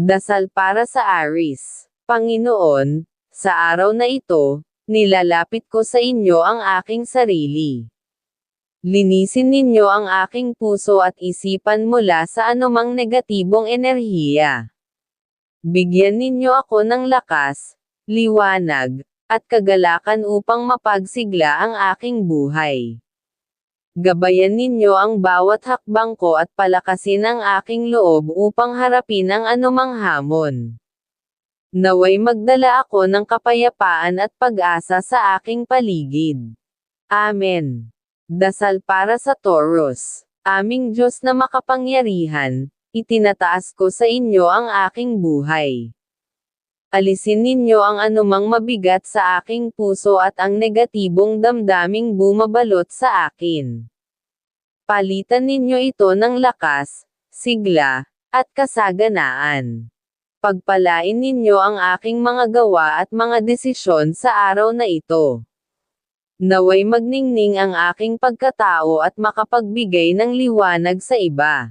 Dasal para sa Aris. Panginoon, sa araw na ito, nilalapit ko sa inyo ang aking sarili. Linisin ninyo ang aking puso at isipan mula sa anumang negatibong enerhiya. Bigyan ninyo ako ng lakas, liwanag, at kagalakan upang mapagsigla ang aking buhay. Gabayan ninyo ang bawat hakbang ko at palakasin ang aking loob upang harapin ang anumang hamon. Naway magdala ako ng kapayapaan at pag-asa sa aking paligid. Amen. Dasal para sa Taurus. Aming Diyos na makapangyarihan, itinataas ko sa inyo ang aking buhay. Alisin ninyo ang anumang mabigat sa aking puso at ang negatibong damdaming bumabalot sa akin. Palitan ninyo ito ng lakas, sigla, at kasaganaan. Pagpalain ninyo ang aking mga gawa at mga desisyon sa araw na ito. Naway magningning ang aking pagkatao at makapagbigay ng liwanag sa iba.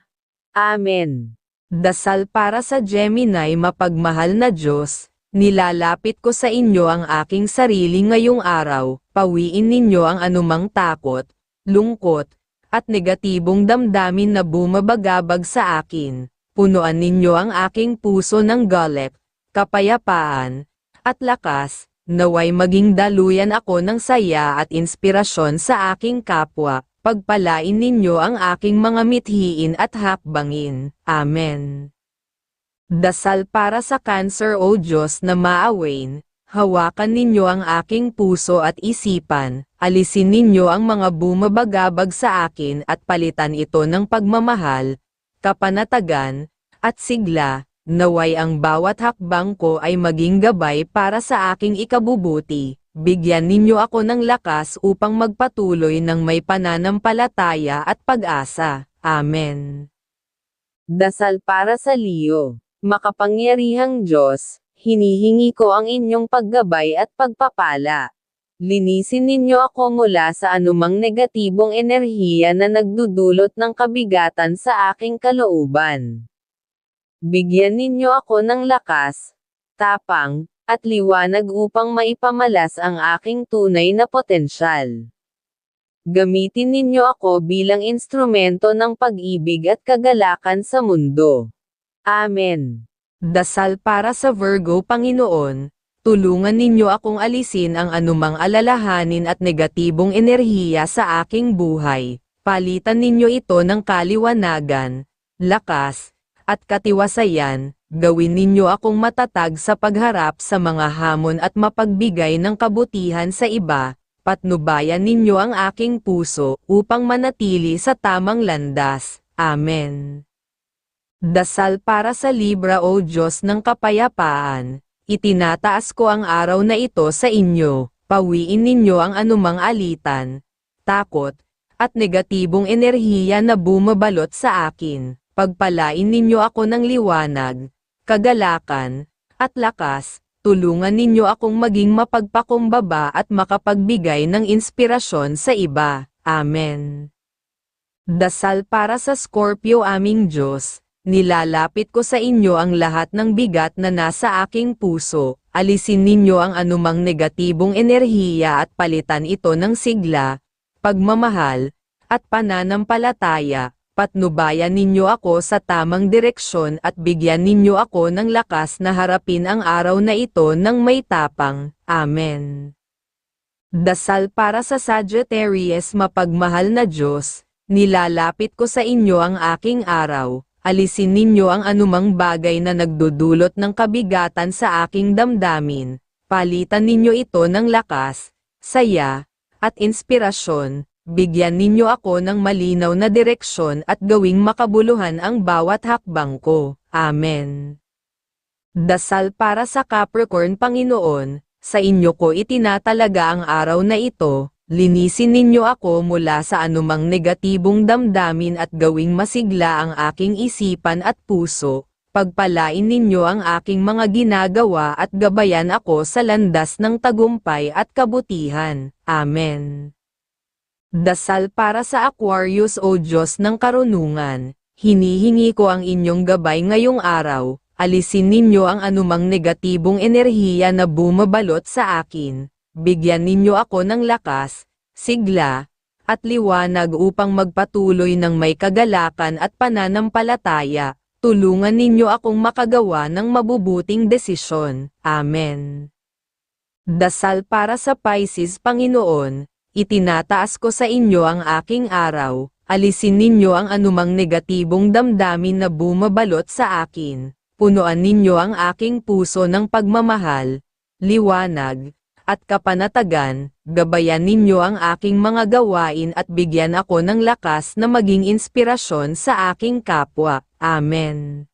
Amen. Dasal para sa Gemini mapagmahal na Diyos, nilalapit ko sa inyo ang aking sarili ngayong araw, pawiin ninyo ang anumang takot, lungkot, at negatibong damdamin na bumabagabag sa akin. Punuan ninyo ang aking puso ng galep, kapayapaan, at lakas, naway maging daluyan ako ng saya at inspirasyon sa aking kapwa, pagpalain ninyo ang aking mga mithiin at hakbangin. Amen. Dasal para sa Cancer o Diyos na maawain, hawakan ninyo ang aking puso at isipan, alisin ninyo ang mga bumabagabag sa akin at palitan ito ng pagmamahal, kapanatagan, at sigla, naway ang bawat hakbang ko ay maging gabay para sa aking ikabubuti. Bigyan ninyo ako ng lakas upang magpatuloy ng may pananampalataya at pag-asa. Amen. Dasal para sa Leo. Makapangyarihang Diyos, hinihingi ko ang inyong paggabay at pagpapala. Linisin ninyo ako mula sa anumang negatibong enerhiya na nagdudulot ng kabigatan sa aking kalooban. Bigyan ninyo ako ng lakas, tapang, at liwanag upang maipamalas ang aking tunay na potensyal. Gamitin ninyo ako bilang instrumento ng pag-ibig at kagalakan sa mundo. Amen. Dasal para sa Virgo Panginoon, tulungan ninyo akong alisin ang anumang alalahanin at negatibong enerhiya sa aking buhay. Palitan ninyo ito ng kaliwanagan, lakas, at katiwasayan, gawin ninyo akong matatag sa pagharap sa mga hamon at mapagbigay ng kabutihan sa iba, patnubayan ninyo ang aking puso upang manatili sa tamang landas. Amen. Dasal para sa Libra o Diyos ng kapayapaan, itinataas ko ang araw na ito sa inyo, pawiin ninyo ang anumang alitan, takot, at negatibong enerhiya na bumabalot sa akin pagpalain ninyo ako ng liwanag, kagalakan, at lakas, tulungan ninyo akong maging mapagpakumbaba at makapagbigay ng inspirasyon sa iba. Amen. Dasal para sa Scorpio aming Diyos, nilalapit ko sa inyo ang lahat ng bigat na nasa aking puso, alisin ninyo ang anumang negatibong enerhiya at palitan ito ng sigla, pagmamahal, at pananampalataya, patnubayan ninyo ako sa tamang direksyon at bigyan ninyo ako ng lakas na harapin ang araw na ito ng may tapang. Amen. Dasal para sa Sagittarius mapagmahal na Diyos, nilalapit ko sa inyo ang aking araw, alisin ninyo ang anumang bagay na nagdudulot ng kabigatan sa aking damdamin, palitan ninyo ito ng lakas, saya, at inspirasyon, bigyan ninyo ako ng malinaw na direksyon at gawing makabuluhan ang bawat hakbang ko. Amen. Dasal para sa Capricorn Panginoon, sa inyo ko itinatalaga ang araw na ito, linisin ninyo ako mula sa anumang negatibong damdamin at gawing masigla ang aking isipan at puso, pagpalain ninyo ang aking mga ginagawa at gabayan ako sa landas ng tagumpay at kabutihan. Amen. Dasal para sa Aquarius o Diyos ng Karunungan, hinihingi ko ang inyong gabay ngayong araw, alisin ninyo ang anumang negatibong enerhiya na bumabalot sa akin, bigyan ninyo ako ng lakas, sigla, at liwanag upang magpatuloy ng may kagalakan at pananampalataya, tulungan ninyo akong makagawa ng mabubuting desisyon. Amen. Dasal para sa Pisces Panginoon, itinataas ko sa inyo ang aking araw, alisin ninyo ang anumang negatibong damdamin na bumabalot sa akin, punuan ninyo ang aking puso ng pagmamahal, liwanag, at kapanatagan, gabayan ninyo ang aking mga gawain at bigyan ako ng lakas na maging inspirasyon sa aking kapwa. Amen.